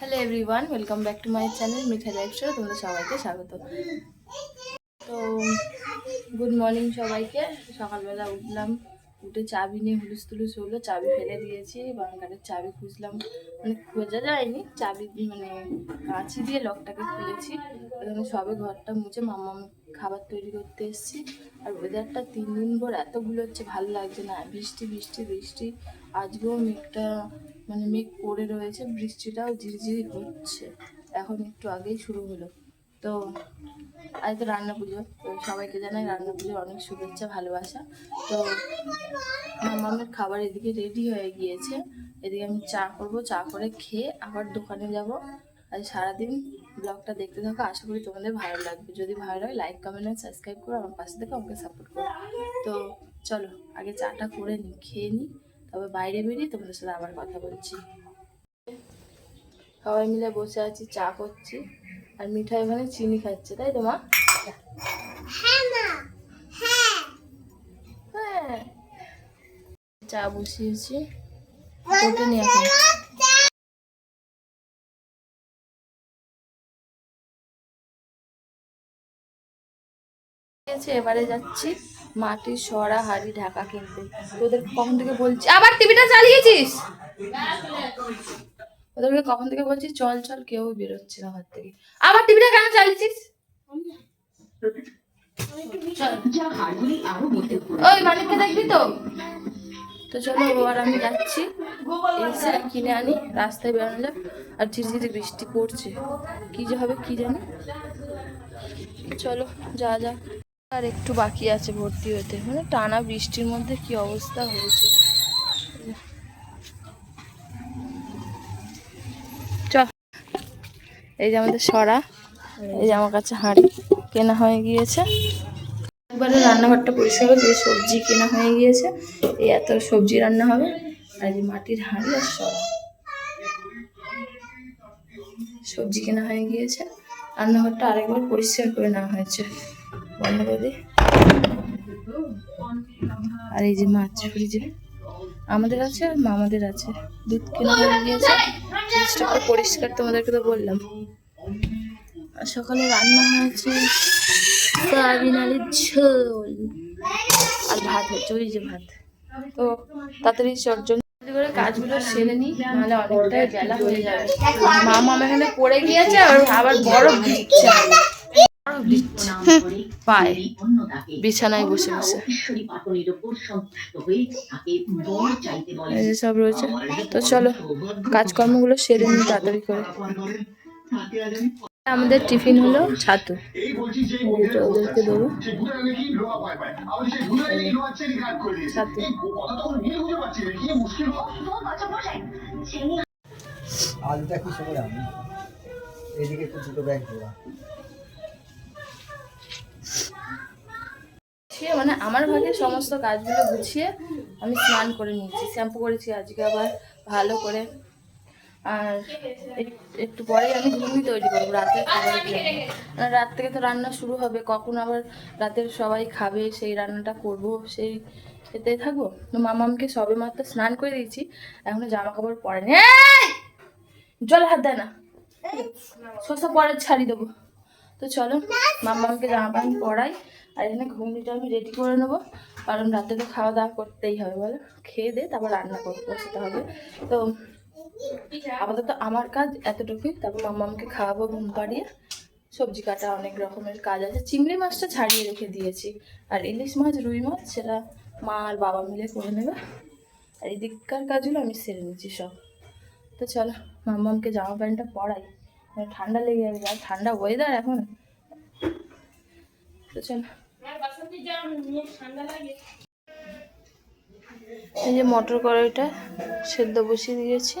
Hello everyone welcome back to my channel Mitha life show তোমরা সবাইকে স্বাগত। তো গুড মর্নিং সবাইকে। সকালবেলা উঠলাম, উঠে চাবি নিয়ে হুলুস তুলুস হলো, চাবি ফেলে দিয়েছি বাংকারের চাবি খুঁজলাম। মানে খোঁজা যায়নি, চাবি মানে কাঁচি দিয়ে লকটাকে খুলেছি। এখানে সবে ঘরটা মুছে মাম্মা খাবার তৈরি করতে এসেছি। আর ওয়েদারটা তিন দিন পর এতগুলো হচ্ছে, ভালো লাগছে না। বৃষ্টি বৃষ্টি বৃষ্টি। আজকেও মেঘটা মানে মেঘ পড়ে রয়েছে, বৃষ্টিটাও ঝিরিঝিরি হচ্ছে এখন একটু আগেই শুরু হলো। তো আজ তো রান্না পুজো, তো সবাইকে জানাই রান্না পুজোর অনেক শুভেচ্ছা, ভালোবাসা। তো মামামের খাবার এদিকে রেডি হয়ে গিয়েছে। এদিকে আমি চা করব, চা করে খেয়ে আবার দোকানে যাব। আজ সারাদিন ব্লগটা দেখতে থাকো, আশা করি তোমাদের ভালো লাগবে। যদি ভালো লাগে লাইক কমেন্ট আর সাবস্ক্রাইব করো, আমার পাশে থেকে আমাকে সাপোর্ট করো। তো চলো, আগে চাটা করে নিই খেয়ে নিই তবে বাইরে বেরিয়ে তোমাদের সাথে আবার কথা বলছি। সবাই মিলে বসে আছি চা করছি। আর মিঠাই ওখানে চিনি খাচ্ছে তাই তো মা? হ্যাঁ চা বসিয়েছি। ঠিক আছে, এবারে যাচ্ছি। মাটির সরা হাড়ি ঢাকা কিনতে। তোদের কখন থেকে বলছি, আবার টিভিটা চালিয়েছিস? ওদেরকে কখন থেকে বলছি, চল চল, কেউ বেরোচ্ছে না ঘর থেকে। আবার টিভিটা কেন চালিয়েছিস? ওই মালিককে দেখবি তো? তো চলো এবার আমি যাচ্ছি। এসে কিনে আনি, রাস্তায় বেরোনো যাক। আর ঝিরঝিরি বৃষ্টি পড়ছে। কি যে হবে, কি জানি? চলো, যা যাক আর একটু বাকি আছে ভর্তি হতে। মানে টানা বৃষ্টির মধ্যে কি অবস্থা হয়েছে? চ এই যে আমাদের সরা, এই যে আমার কাছে হাঁড়ি কেনা হয়ে গিয়েছে। একবারে রান্নাঘরটা পরিষ্কার করে যে সবজি কেনা হয়ে গিয়েছে। এই এত সবজি রান্না হবে। আর এই মাটির হাঁড়ি আর সরা। সবজি কেনা হয়ে গিয়েছে। রান্নাঘরটা আরেকবার পরিষ্কার করে নেওয়া হয়েছে। বন্ধ করে দিই। আর এই যে মাছ ফ্রিজে আমাদের আছে আর মামাদের আছে। দুধ কেনা পুরো পরিষ্কার, তোমাদেরকে তো বললাম। আর সকালে রান্না হয়েছে সয়াবিন ঝোল আর ভাত হচ্ছে ওই যে ভাত। তো তাড়াতাড়ি চটজন করে কাজগুলো সেরে নিই নাহলে অনেকটাই বেলা হয়ে যাবে। মামা এখানে পড়ে গিয়েছে আর আবার বরফ দিচ্ছে। পায়ে বিছানায় বসে বসে। এই সব রয়েছে। তো চলো, কাজকর্মগুলো সেরে নিই তাড়াতাড়ি করে। আমাদের টিফিন হলো ছাতু। ওদেরকে দেবো। ছাতু আলুটা কি আমি। এদিকে একটু দুটো ব্যাগ দেওয়া গুছিয়ে মানে আমার ভাগে সমস্ত কাজগুলো গুছিয়ে আমি স্নান করে নিয়েছি, শ্যাম্পু করেছি আজকে আবার ভালো করে। আর একটু পরেই আমি ঘুগনি তৈরি করব রাতের জন্য মানে রাত থেকে তো রান্না শুরু হবে, কখন আবার রাতের সবাই খাবে, সেই রান্নাটা করব, সেই এতে থাকব। তো মামামকে সবে মাত্র স্নান করে দিয়েছি, এখনও জামা কাপড় পরেনি। এই! জল হাত দেয় না। শসা পরে ছাড়ি দেবো। তো চলো, মাম্মাকে জামা প্যান্ট পরাই আর এখানে ঘুগনিটা আমি রেডি করে নেব। কারণ রাতে তো খাওয়া দাওয়া করতেই হবে, বলো? খেয়ে দে, তারপর রান্না করতে হবে। তো আপাতত আমার কাজ এতটুকুই। তারপর মাম্মামকে খাওয়াবো ঘুম পাড়িয়ে। সবজি কাটা অনেক রকমের কাজ আছে। চিংড়ি মাছটা ছাড়িয়ে রেখে দিয়েছি। আর ইলিশ মাছ, রুই মাছ, সেটা মা আর বাবা মিলে করে নেবে। আর এদিককার কাজগুলো আমি সেরে নিচ্ছি সব। তো চলো, মাম্মামকে জামা প্যান্টটা পরাই। ঠান্ডা লেগে যাবে আর ঠান্ডা ওয়েদার এখন। তো চলো। এই যে মটর কড়াইটা সেদ্ধ বসিয়ে দিয়েছি।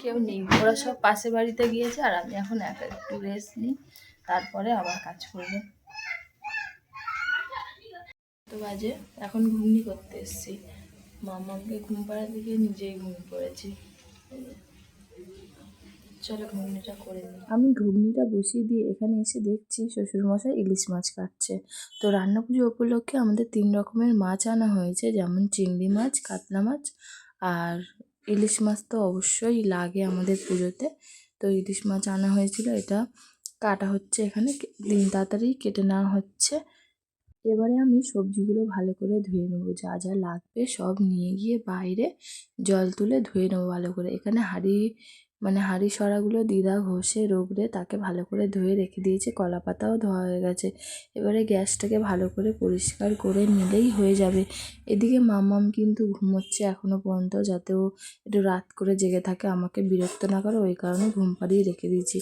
কেউ নেই, ওরা সব পাশে বাড়িতে গিয়েছে আর আমি এখন একা একটু রেস্ট নিই, তারপরে আবার কাজ করব। তো বাজে, এখন ঘুমনি করতে এসেছি। মামাকে ঘুম পাড়াতে গিয়ে নিজেই ঘুম পড়েছি। ঘুগনিটা করে নিই। আমি ঘুগনিটা বসিয়ে দিয়ে এখানে এসে দেখছি শ্বশুরমশাই ইলিশ মাছ কাটছে। তো রান্না পুজো উপলক্ষে আমাদের তিন রকমের মাছ আনা হয়েছে, যেমন চিংড়ি মাছ, কাতলা মাছ আর ইলিশ মাছ তো অবশ্যই লাগে আমাদের পুজোতে। তো ইলিশ মাছ আনা হয়েছিল, এটা কাটা হচ্ছে এখানে, দিন তাড়াতাড়ি কেটে নেওয়া হচ্ছে। এবারে আমি সবজিগুলো ভালো করে ধুয়ে নেব, যা যা লাগবে সব নিয়ে গিয়ে বাইরে জল তুলে ধুয়ে নেব ভালো করে। এখানে হাঁড়ি মানে হাঁড়ি সরাগুলো দিদা ঘষে রোগড়ে তাকে ভালো করে ধুয়ে রেখে দিয়েছে কলা পাতাও ধোয়া হয়ে গেছে। এবারে গ্যাসটাকে ভালো করে পরিষ্কার করে নিলেই হয়ে যাবে। এদিকে মামাম কিন্তু ঘুমোচ্ছে এখনও পর্যন্ত যাতে ও একটু রাত করে জেগে থাকে, আমাকে বিরক্ত না করে ওই কারণে ঘুম পাড়িয়ে রেখে দিয়েছি।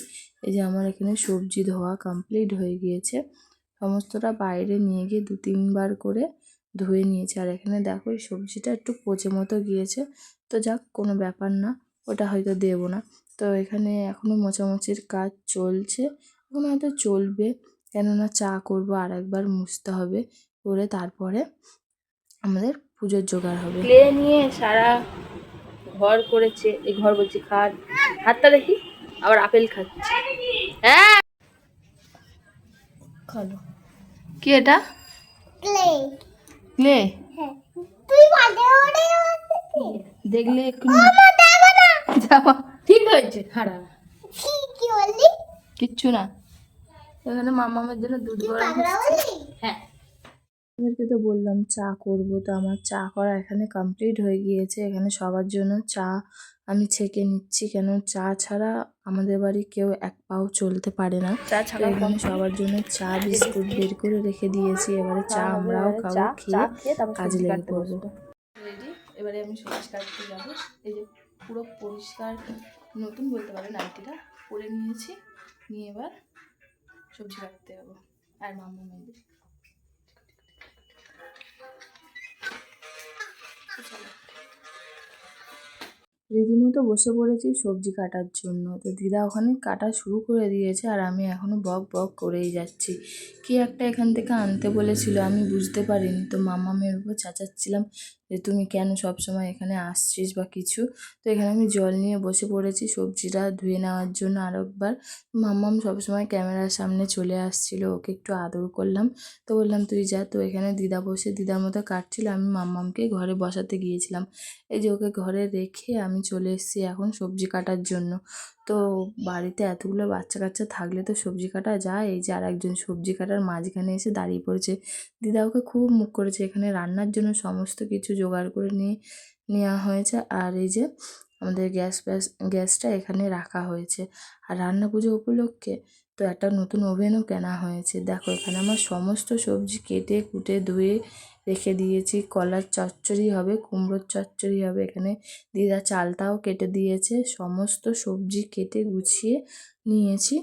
এই যে আমার এখানে সবজি ধোয়া কমপ্লিট হয়ে গিয়েছে। সমস্তটা বাইরে নিয়ে গিয়ে দু তিনবার করে ধুয়ে নিয়েছে। আর এখানে দেখো এই সবজিটা একটু পচে মতো গিয়েছে। তো যাক, কোনো ব্যাপার না। ওটা হয়তো দেবো না। তো এখানে এখনও মোছামুছির কাজ চলছে। এখন হয়তো চলবে। কেননা চা করব আর একবার মুছতে হবে করে তারপরে আমাদের পুজোর জোগাড় হবে। ক্লে নিয়ে সারা ঘর করেছে। এই ঘর বলছি খাট। হাতটা দেখি আবার আপেল খাচ্ছে। হ্যাঁ! খালো। কি এটা? ক্লে ক্লে হ্যাঁ। দেখলে একটু যাওয়া ঠিক হয়েছে হারা। কি কি বললি? কিচ্ছু না। এখানে মামামের জন্য দুধ গরম হ্যাঁ। ওদেরকে তো বললাম চা করব তো আমার চা করা এখানে কমপ্লিট হয়ে গিয়েছে। এখানে সবার জন্য চা আমি ছেঁকে নিচ্ছি। কেন? চা ছাড়া আমাদের বাড়ি কেউ এক পাও চলতে পারে না। চা ছাড়া এখানে সবার জন্য চা বিস্কুট বের করে রেখে দিয়েছি। এবারে চা আমরাও খাব খেয়ে কাজে লেগে পড়ব। এবারে আমি সবজি কাটতে যাব। এই যে পুরো পরিষ্কার নতুন বলতে পারেন নাইটিটা পরে নিয়েছি। নিয়ে এবার সবজি কাটতে যাব আর মামা মেয়েদের। রীতিমতো বসে পড়েছি সবজি কাটার জন্য। তো দিদা ওখানে কাটা শুরু করে দিয়েছে আর আমি এখনও বক বক করেই যাচ্ছি। কি একটা এখান থেকে আনতে বলেছিল আমি বুঝতে পারিনি। তো মামা মেয়ের উপর চেঁচাচ্ছিলাম যে তুমি কেন সব সময় এখানে আসছিস বা কিছু? তো এখানে আমি জল নিয়ে বসে পড়েছি। সবজিটা ধুয়ে নেওয়ার জন্য আরেকবার। মাম্মাম সবসময় ক্যামেরার সামনে চলে আসছিল, ওকে একটু আদর করলাম। তো বললাম, তুই যা, তো এখানে দিদা বসে, দিদার মতো কাটছিল, আমি মাম্মামকে ঘরে বসাতে গিয়েছিলাম। এই যে ওকে ঘরে রেখে আমি চলে এসেছি এখন সবজি কাটার জন্য। তো বাড়িতে এতগুলো বাচ্চা কাচ্চা থাকলে তো সবজি কাটা যায়। এই যে আর একজন সবজি কাটার মাঝখানে এসে দাঁড়িয়ে পড়েছে। দিদা ওকে খুব মুখ করেছে। এখানে রান্নার জন্য সমস্ত কিছু জোগাড় করে নিয়ে, নেওয়া হয়েছে। আর এই যে আমাদের গ্যাস ব্যাস গ্যাসটা এখানে রাখা হয়েছে। আর রান্না পুজো উপলক্ষে তো একটা নতুন ওভেনও কেনা হয়েছে। দেখো এখানে আমার সমস্ত সবজি কেটে, কুটে, ধুয়ে রেখে দিয়েছি। কলার চচ্চড়ি হবে, কুমড়োর চচ্চড়ি হবে। এখানে দিদা চালটাও কেটে দিয়েছে। সমস্ত সবজি কেটে গুছিয়ে নিয়েছি।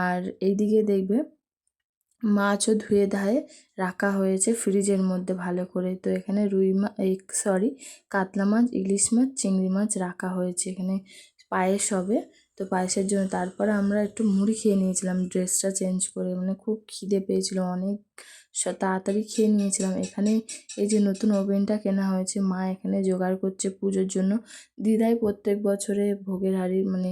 আর এইদিকে দেখবে মাছও ধুয়ে ধায়ে রাখা হয়েছে ফ্রিজের মধ্যে ভালো করে। তো এখানে রুই মাছ এই সরি, কাতলা মাছ, ইলিশ মাছ, চিংড়ি মাছ রাখা হয়েছে। এখানে পায়েস হবে। তো পায়েসের জন্য তারপরে আমরা একটু মুড়ি খেয়ে নিয়েছিলাম। ড্রেসটা চেঞ্জ করে। মানে খুব খিদে পেয়েছিল। অনেক তাড়াতাড়ি খেয়ে নিয়েছিলাম। এখানে এই যে নতুন ওভেনটা কেনা হয়েছে মা এখানে জোগাড় করছে পুজোর জন্য। দিদাই প্রত্যেক বছরে ভোগের হাঁড়ি মানে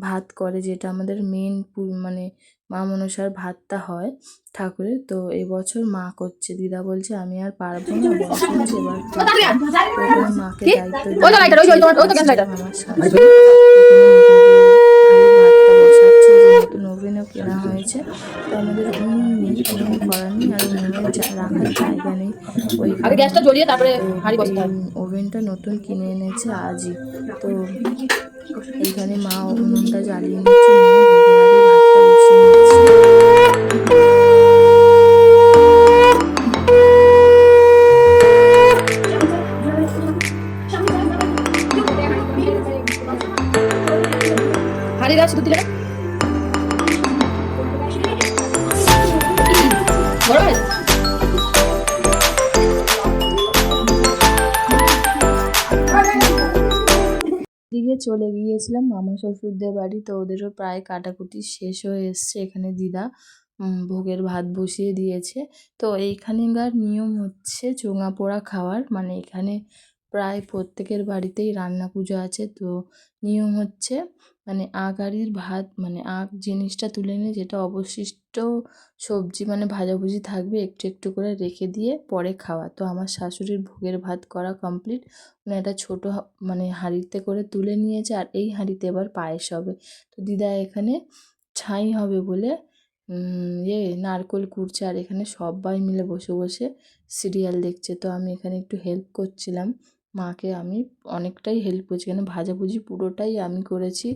ভাত করে যেটা আমাদের মেন মানে মা মনসার ভাতটা হয় ঠাকুরের। তো এবছর মা করছে। দিদা বলছে আমি আর পারব না মাকে দায়িত্ব আমার ওভেনও কেনা হয়েছে। তো আমাদের উনুন নেই উনুন করার নেই আর উনুনের রাখার জায়গা নেই ওই আগে গ্যাসটা জ্বলিয়ে তারপরে হাঁড়ি বসাতে ওভেনটা নতুন কিনে এনেছে আজই। তো এইখানে মা উনুনটা জ্বালিয়ে নিচ্ছে ভাতটা চলে গিয়েছিলাম। মামা শ্বশুরদের বাড়ি, তো ওদেরও প্রায় কাটাকুটি শেষ হয়ে এসছে এখানে দিদা। ভোগের ভাত বসিয়ে দিয়েছে। তো এইখানেকার নিয়ম হচ্ছে চোঙা পোড়া খাওয়ার। মানে এখানে প্রায় প্রত্যেকের বাড়িতেই রান্না পুজো আছে। তো নিয়ম হচ্ছে মানে আগ হাঁড়ির ভাত মানে আগ জিনিসটা তুলে নিয়ে যেটা অবশিষ্ট সবজি মানে ভাজাভুজি থাকবে, একটু একটু করে রেখে দিয়ে পরে খাওয়া। তো আমার শাশুড়ির ভোগের ভাত করা কমপ্লিট মানে একটা ছোটো মানে হাঁড়িতে করে তুলে নিয়েছে আর এই হাঁড়িতে এবার পায়েস হবে। তো দিদা এখানে ছাই হবে বলে ইয়ে নারকোল কুড়ছে আর এখানে সবাই মিলে বসে বসে সিরিয়াল দেখছে। তো আমি এখানে একটু হেল্প করছিলাম। মাকে আমি অনেকটাই হেল্প করছি। এখানে ভাজাভুজি পুরোটাই আমি করেছি।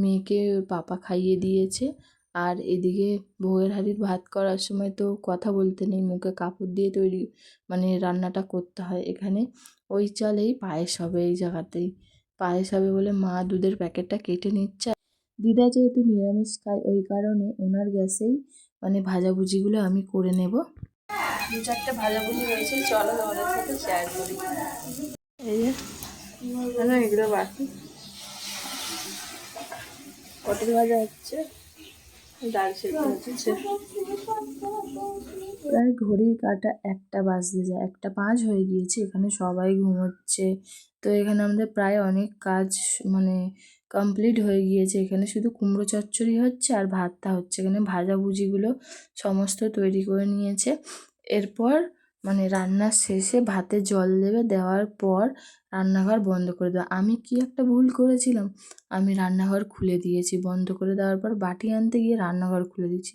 মেয়েকে পাপা খাইয়ে দিয়েছে। আর এদিকে ভোগের হাঁড়ির ভাত করার সময় তো কথা বলতে নেই। মুখে কাপড় দিয়ে তৈরি মানে রান্নাটা করতে হয় এখানে। ওই চালেই পায়েস হবে এই জায়গাতেই। পায়েস হবে বলে মা দুধের প্যাকেটটা কেটে নিচ্ছে। দিদা যেহেতু নিরামিষ খায়, ওই কারণে ওনার গ্যাসেই মানে ভাজাভুজিগুলো আমি করে নেব। দু চারটে ভাজাভুজি রয়েছে চলো তোমাদের সাথে শেয়ার করি। এই যে এগুলো বাকি। পটল ভাজা হচ্ছে, ডাল হচ্ছে। প্রায় ঘড়ির কাটা একটা বাজতে যায়, একটা পাঁচ হয়ে গিয়েছে, এখানে সবাই ঘুমোচ্ছে। তো এখানে আমাদের প্রায় অনেক কাজ মানে কমপ্লিট হয়ে গিয়েছে। এখানে শুধু কুমড়ো চচ্চড়ি হচ্ছে আর ভাতটা হচ্ছে। এখানে ভাজাভুজিগুলো সমস্ত তৈরি করে নিয়েছে। এরপর মানে রান্নার শেষে ভাতে জল দেবে, দেওয়ার পর রান্নাঘর বন্ধ করে দেওয়া। আমি কি একটা ভুল করেছিলাম? আমি রান্নাঘর খুলে দিয়েছি। বন্ধ করে দেওয়ার পর বাটি আনতে গিয়ে রান্নাঘর খুলে দিয়েছি।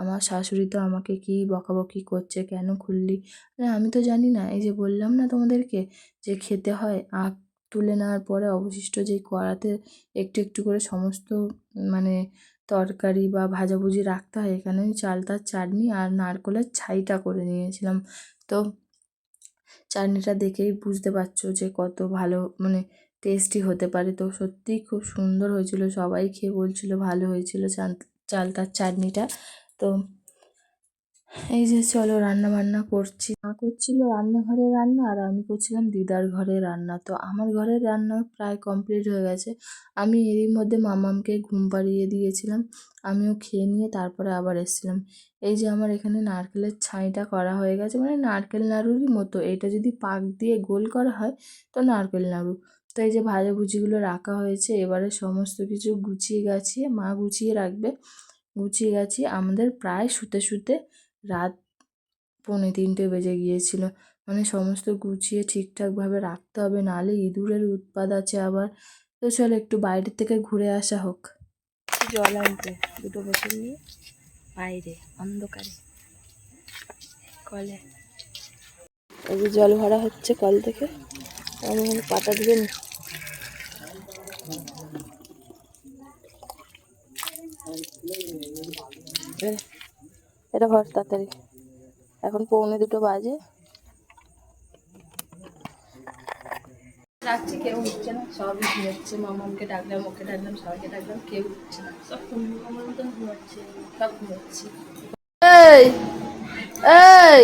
আমার শাশুড়ি তো আমাকে কি বকাবকি করছে, কেন খুললি? আরে আমি তো জানি না। এই যে বললাম না তোমাদেরকে যে খেতে হয়, আখ তুলে নেওয়ার পরে অবশিষ্ট যেই কড়াতে একটু একটু করে সমস্ত মানে তরকারি বা ভাজাভুজি রাখতে হয়। এখানে আমি চালতার চাটনি আর নারকোলের ছাইটা করে নিয়েছিলাম। তো চাটনিটা দেখেই বুঝতে পারছ যে কত ভালো মানে টেস্টি হতে পারে। তো সত্যিই খুব সুন্দর হয়েছিল। সবাই খেয়ে বলছিল ভালো হয়েছিল চাল চালতার চাটনিটা। তো এই যে চলো রান্না বান্না করছি। মা করছিল রান্নাঘরে রান্না আর আমি করছিলাম দিদার ঘরে রান্না। তো আমার ঘরের রান্না প্রায় কমপ্লিট হয়ে গেছে। আমি এরই মধ্যে মামামকে ঘুম পাড়িয়ে দিয়েছিলাম। আমিও খেয়ে নিয়ে তারপরে আবার এসেছিলাম। এই যে আমার এখানে নারকেলের ছাইটা করা হয়ে গেছে। মানে নারকেল নাড়ুরই মতো। এটা যদি পাক দিয়ে গোল করা হয় তো নারকেল নাড়ু। তো এই যে ভাজাভুজিগুলো রাখা হয়েছে। এবারে সমস্ত কিছু গুছিয়ে গাছিয়ে মা গুছিয়ে রাখবে। গুছিয়ে গাছিয়ে আমাদের প্রায় শুতে শুতে রাত পৌনে তিনটে বেজে গিয়েছিল। মানে সমস্ত গুছিয়ে ঠিকঠাকভাবে রাখতে হবে, নাহলে ইঁদুরের উৎপাত আছে আবার। তো চলো একটু বাইরের থেকে ঘুরে আসা হোক। জল আনতে। দুটো বোতল নিয়ে বাইরে, অন্ধকারে। কলে। এই যে জল ভরা হচ্ছে কল থেকে। আমি পাতা দিয়ে নি। এ- এটা ভর তাড়াতাড়ি। এখন পৌনে দুটো বাজে। রাখছি কেউ উঠছে না সবই ঘুমাচ্ছে। মামাকে ডাকলাম ওকে ডাকলাম সবাইকে ডাকলাম কেউ উঠছে না। সব আমার মতন ঘুমাচ্ছে সব ঘুমাচ্ছে। এই এই।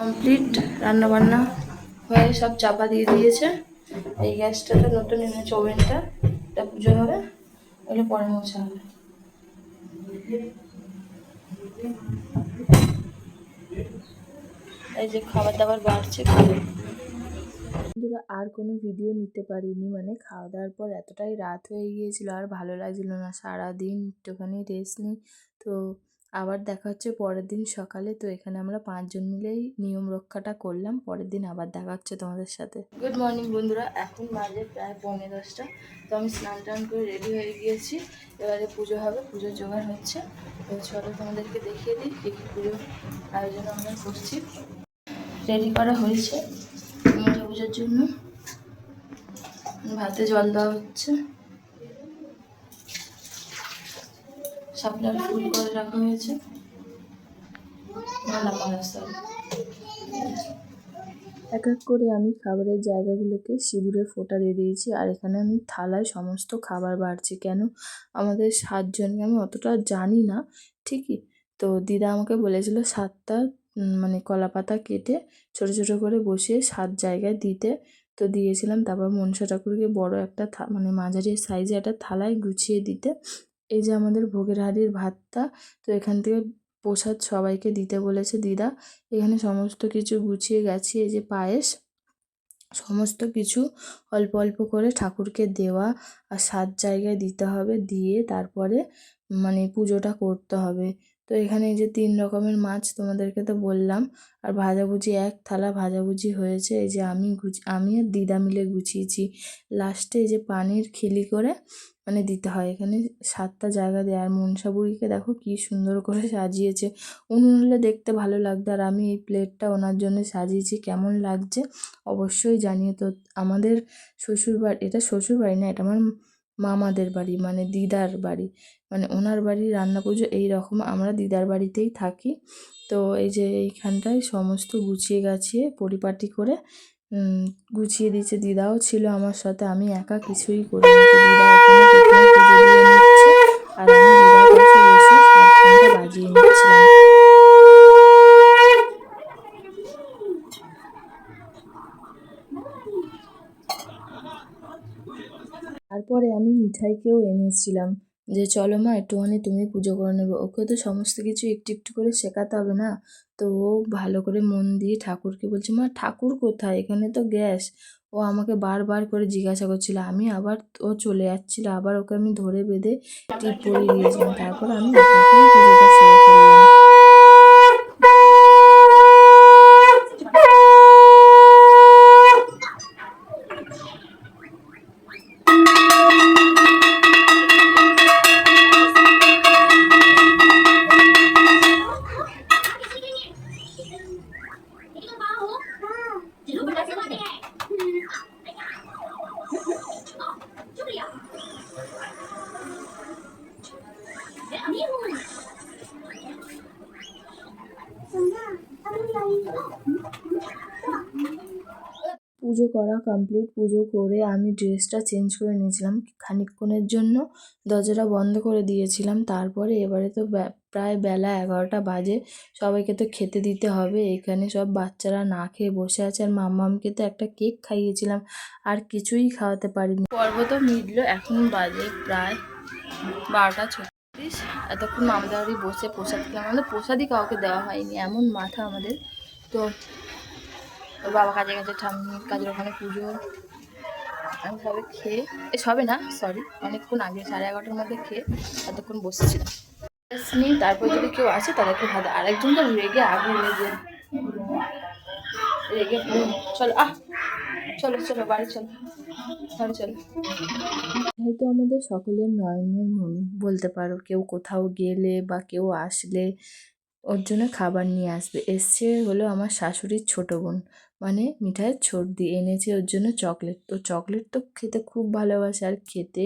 কমপ্লিট রান্না বান্না হয়ে সব চাপা দিয়ে দিয়েছে। এই গ্যাসটাতে নতুন এনেছে ওভেনটা এটা পুজো হবে ওগুলো পরে মোছা হবে। এই যে খাবার দাবার বাড়ছে আর কোনো ভিডিও নিতে পারিনি মানে খাওয়া দাওয়ার পর এতটাই রাত হয়ে গিয়েছিল, আর ভালো লাগছিল না, সারাদিন একটুখানি রেস্ট নিই। তো আবার দেখা হচ্ছে পরের দিন সকালে তো এখানে আমরা পাঁচজন মিলেই নিয়ম রক্ষাটা করলাম, পরের দিন আবার দেখা হচ্ছে তোমাদের সাথে। গুড মর্নিং বন্ধুরা, এখন বাজে প্রায় পৌনে দশটা। তো আমি স্নান টান করে রেডি হয়ে গিয়েছি। এবারে পুজো হবে, পুজোর জোগাড় হচ্ছে। তো চলো তোমাদেরকে দেখিয়ে দিই কী কী পুজোর আয়োজন আমরা করছি। রেডি করা হয়েছে। পুজোর জন্য ভাতে জল দেওয়া হচ্ছে। শাপলার ফুল করে রাখা হয়েছে। মালা এক এক করে আমি খাবারের জায়গাগুলোকে সিঁদুরে ফোঁটা দিয়ে দিয়েছি, আর এখানে আমি থালায় সমস্ত খাবার বাড়ছি। কেন? আমাদের সাতজনকে আমি অতটা জানি না, ঠিকই? তো দিদা আমাকে বলেছিল সাতটা মানে কলা পাতা কেটে ছোটো ছোটো করে বসিয়ে সাত জায়গায় দিতে। তো দিয়েছিলাম, তারপর মনসা ঠাকুরকে বড় একটা মানে মাঝারি সাইজে একটা থালায় গুছিয়ে দিতে। এই যে আমাদের ভোগের হাঁড়ির ভাতটা, তো এখান থেকে প্রসাদ সবাইকে দিতে বলেছে দিদা। এখানে সমস্ত কিছু গুছিয়ে গেছি, এই যে পায়েস। সমস্ত কিছু অল্প অল্প করে ঠাকুরকে দেওয়া আর সাত জায়গায় দিতে হবে, দিয়ে তারপরে মানে পুজোটা করতে হবে। তো এখানে এই যে তিন রকমের মাছ তোমাদেরকে তো বললাম। আর ভাজাভুজি এক থালা ভাজাভুজি হয়েছে। এই যে আমি গুছি, আমি আর দিদা মিলে গুছিয়েছি। লাস্টে এই যে পানির খিলি করে মানে দিতে হয়। এখানে সাতটা জায়গা দেয়। আর মনসা বুড়িকে দেখো কি সুন্দর করে সাজিয়েছে। উনুন হলে দেখতে ভালো লাগতো। আর আমি এই প্লেটটা ওনার জন্য সাজিয়েছি। কেমন লাগছে অবশ্যই জানিয়ে তো আমাদের শ্বশুরবাড়ি, এটা শ্বশুরবাড়ি না, এটা আমার মামাদের বাড়ি মানে দিদার বাড়ি মানে ওনার বাড়ি রান্না পুজো এই রকম আমরা দিদার বাড়িতেই থাকি। তো এই যে এইখানটায় সমস্ত গুছিয়ে গাছিয়ে, পরিপাটি করে গুছিয়ে দিচ্ছে দিদাও ছিল আমার সাথে, আমি একা কিছুই করি দিদা আর আমি দিদার কাছে বাজিয়ে নিচ্ছিলাম মিঠাইকেও এনেছিলাম। যে, চলো মা একটুখানি তুমি পুজো করে নেবে। ওকে তো সমস্ত কিছু একটু একটু করে শেখাতে হবে না? তো ও ভালো করে মন দিয়ে ঠাকুরকে বলছে, মা, ঠাকুর কোথায়? এখানে তো গ্যাস। ও আমাকে বারবার করে জিজ্ঞাসা করছিল, আমি আবার ও চলে যাচ্ছিল, আবার ওকে আমি ধরে বেঁধে টিপ পরিয়ে দিয়েছিলাম। তারপর আমি পুজোটা সেরে ফেললাম পুজো করা কমপ্লিট পুজো করে আমি ড্রেসটা চেঞ্জ করে নিয়েছিলাম খানিকক্ষণের জন্য। দরজাটা বন্ধ করে দিয়েছিলাম। তারপরে এবারে তো প্রায় বেলা এগারোটা বাজে। সবাইকে তো খেতে দিতে হবে। এখানে সব বাচ্চারা না খেয়ে বসে আছে। আর মাম্মামকে তো একটা কেক খাইয়েছিলাম। আর কিছুই খাওয়াতে পারিনি। পর্ব তো মিটলো। এখন বাজে প্রায় বারোটা ছত্রিশ। এতক্ষণ মামাদের বসে প্রসাদ খেলাম আমাদের প্রসাদই কাউকে দেওয়া হয়নি। এমন মাথা আমাদের। তো ওর বাবা কাজে গেছে, ঠাম্মি কাজের ওখানে পুজো। আমি সবে খেয়ে এ, সবে না সরি অনেকক্ষণ আগে, সাড়ে এগারোটার মধ্যে খেয়ে এতক্ষণ বসেছিলাম। তারপর যদি কেউ আসে তাদেরকে ভাত আরেকজন তো রেগে আগুন লেগে রেগে চলো, আহ, চলো চলো, বাড়ি চলো। বাড়ি চলো। হয়তো আমাদের সকলের নয়নের মন। বলতে পারো, কেউ কোথাও গেলে বা কেউ আসলে ওর জন্য খাবার নিয়ে আসবে। এসছে হলো আমার শাশুড়ির ছোটো বোন। মানে মিঠাইয়ের ছর্দি এনেছে ওর জন্য চকলেট। তো চকলেট তো খেতে খুব ভালোবাসে আর খেতে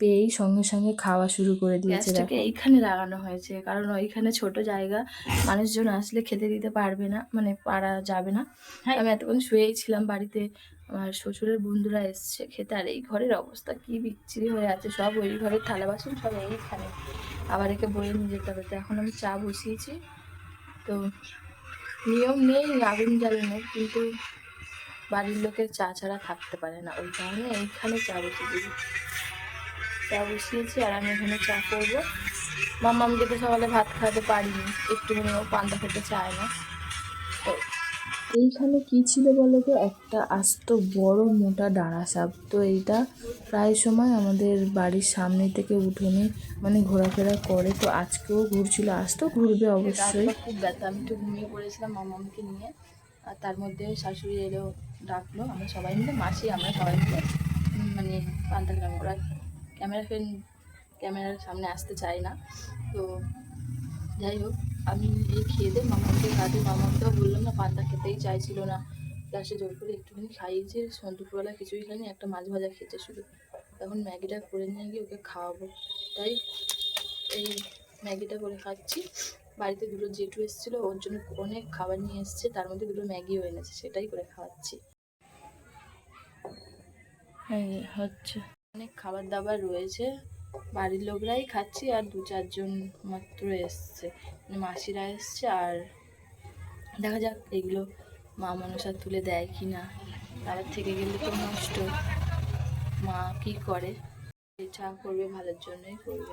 পেয়েই সঙ্গে সঙ্গে খাওয়া শুরু করে দিয়েছে গ্যাসটাকে এইখানে লাগানো হয়েছে কারণ ওইখানে ছোট জায়গা মানুষজন আসলে খেতে দিতে পারবে না মানে পারা যাবে না। আমি এতক্ষণ শুয়েই ছিলাম বাড়িতে আমার শ্বশুরের বন্ধুরা এসছে খেতে আর এই ঘরের অবস্থা কি বিচ্ছিরি হয়ে আছে সব ওই ঘরের থালা বাসন সব এইখানে। আবার একে বয়ে নিয়ে যেতে হবে তো এখন আমি চা বসিয়েছি তো নিয়ম নেই আগুন জ্বালানোর কিন্তু বাড়ির লোকের চা ছাড়া থাকতে পারে না। ওই কারণে এইখানে চা বসিয়ে দিবি চা বসিয়েছি আর আমি এখানে চা করব। মামাম যেতে সকালে ভাত খাওয়াতে পারিনি। একটুখানি ও পান্তা খেতে চায় না। এইখানে কি ছিল বলো তো একটা আস্ত বড় মোটা ডাঁড়া সাপ। তো এইটা প্রায় সময় আমাদের বাড়ির সামনে থেকে উঠোনে মানে ঘোরাফেরা করে। তো আজকেও ঘুরছিল। আজ তো ঘুরবে অবশ্যই। খুব ব্যথা। আমি তো ঘুমিয়ে পড়েছিলাম মামামকে নিয়ে। আর তার মধ্যে শাশুড়ি এলো ডাকলো। আমরা সবাই মিলে মাসি আমরা সবাই মিলে মানে পান্তা খেলাম ওরা ক্যামেরা ফ্রেন ক্যামেরার সামনে আসতে চায় না। তো যাই হোক আমি এই খেয়ে দিয়ে মামাকে খাতে মামাকেও বললাম না পান্তা খেতেই চাইছিল না। লাস্টে জোর করে একটুখানি খাইয়েছে দুপুরবেলা কিছুই খাইনি একটা মাছ ভাজা খেতে শুধু তখন ম্যাগিটা করে নিয়ে গিয়ে ওকে খাওয়াবো। তাই এই ম্যাগিটা করে খাচ্ছি। বাড়িতে দুটো জেঠু এসেছিল ওর জন্য অনেক খাবার নিয়ে এসেছে তার মধ্যে দুটো ম্যাগিও এনেছে সেটাই করে খাওয়াচ্ছি। হচ্ছে। অনেক খাবার দাবার রয়েছে। বাড়ির লোকরাই খাচ্ছি আর দু চারজন মাত্র এসছে। মানে মাসিরা এসছে আর দেখা যাক এগুলো মা মনসা তুলে দেয় কি না। আবার থেকে গেলে তো নষ্ট। মা কি করে? যা করবে ভালোর জন্যই করবে।